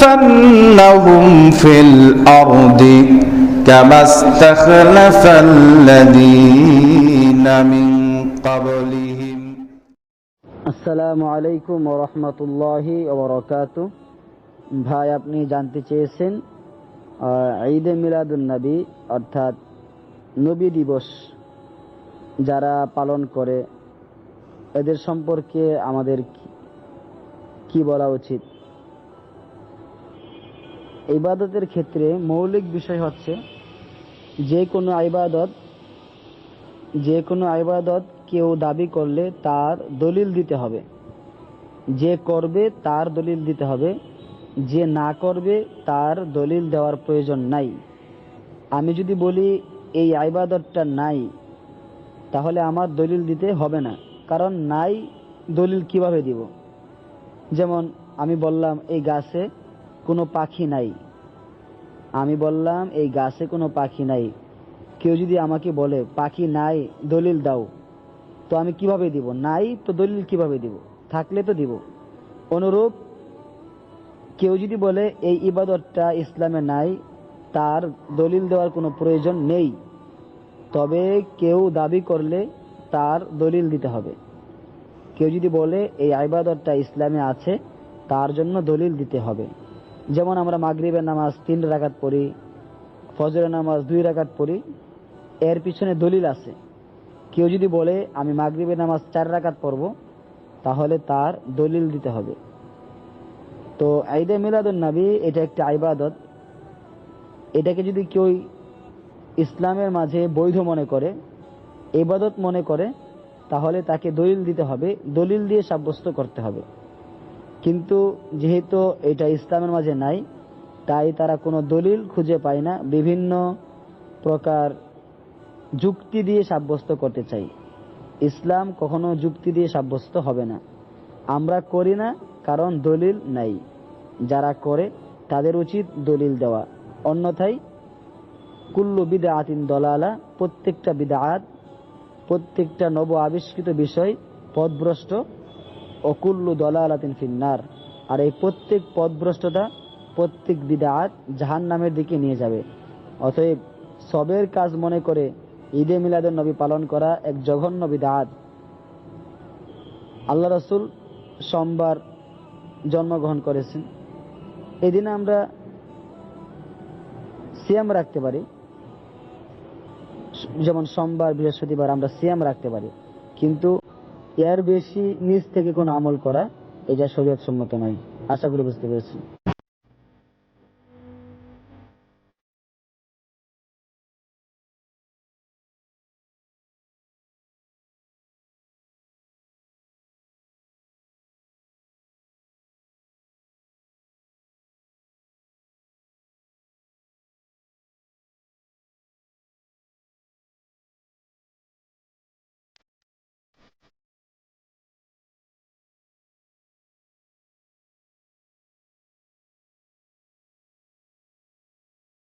ليستخلفنهم في الأرض كما استخلف الذين من قبلهم আসসালামু আলাইকুম রহমতুল্লাহি ওবরকাত ভাই আপনি জানতে চেয়েছেন আহ, ঈদে মিলাদুন নবী অর্থাৎ নবী দিবস যারা পালন করে এদের সম্পর্কে আমাদের কি- বলা উচিত? ইবাদতের ক্ষেত্রে মৌলিক বিষয় হচ্ছে যে কোনো ইবাদত, যে কোনো ইবাদত কেউ দাবি করলে তার দলিল দিতে হবে। যে করবে তার দলিল দিতে হবে, যে না করবে তার দলিল দেওয়ার প্রয়োজন নাই। আমি যদি বলি, এই আইবাদতটা নাই, তাহলে আমার দলিল দিতে হবে না, কারণ নাই দলিল কীভাবে দিব? যেমন আমি বললাম, এই গাছে কোনো পাখি নাই। আমি বললাম, এই গাছে কোনো পাখি নাই। কেউ যদি আমাকে বলে, পাখি নাই, দলিল দাও। তো আমি কীভাবে দিব? নাই তো দলিল কীভাবে দিব? থাকলে তো দিব। অনুরূপ, কেউ যদি বলে, এই ইবাদতটা ইসলামে নাই, তার দলিল দেওয়ার কোনো প্রয়োজন নেই। তবে কেউ দাবি করলে তার দলিল দিতে হবে। কেউ যদি বলে এই ইবাদতটা ইসলামে আছে, তার জন্য দলিল দিতে হবে। যেমন আমরা মাগরিবের নামাজ তিন রাকাত পড়ি, ফজরের নামাজ দুই রাকাত পড়ি, এর পিছনে দলিল আছে। কেউ যদি বলে, আমি মাগরিবের নামাজ চার রাকাত পড়ব, তাহলে তার দলিল দিতে হবে। তো ঈদে মিলাদুন নবী, এটা একটা ইবাদত এটাকে যদি কেউ ইসলামের মাঝে বৈধ মনে করে ইবাদত মনে করে তাহলে তাকে দলিল দিতে হবে। দলিল দিয়ে সাব্যস্ত করতে হবে। কিন্তু যেহেতু এটা ইসলামের মাঝে নাই, তাই তারা কোনো দলিল খুঁজে পায় না। বিভিন্ন প্রকার যুক্তি দিয়ে সাব্যস্ত করতে চাই। ইসলাম কখনো যুক্তি দিয়ে সাব্যস্ত হবে না। আমরা করি না, কারণ দলিল নাই। যারা করে, তাদের উচিত দলিল দেওয়া। অন্যথায় কুল্লু বিদাআতিন দলালা, প্রত্যেকটা বিদাআত প্রত্যেকটা নব আবিষ্কৃত বিষয় পদভ্রষ্ট ও কুল্লু দলালাতিন ফিন্নার। আর এই প্রত্যেক পথভ্রষ্টতা প্রত্যেক বিদাআত জাহান নামের দিকে নিয়ে যাবে। অতএব সবের কাজ মনে করে ঈদে মিলাদের নবী পালন করা এক জঘন্য বিদাত। আল্লাহ রসুল সোমবার জন্মগ্রহণ করেছেন। এদিনে আমরা সিয়াম রাখতে পারি। যেমন সোমবার, বৃহস্পতিবার আমরা সিয়াম রাখতে পারি। কিন্তু এর বেশি নিজ থেকে কোনো আমল করা, এটা শরীয়ত সম্মত নয়। আশা করি বুঝতে পেরেছি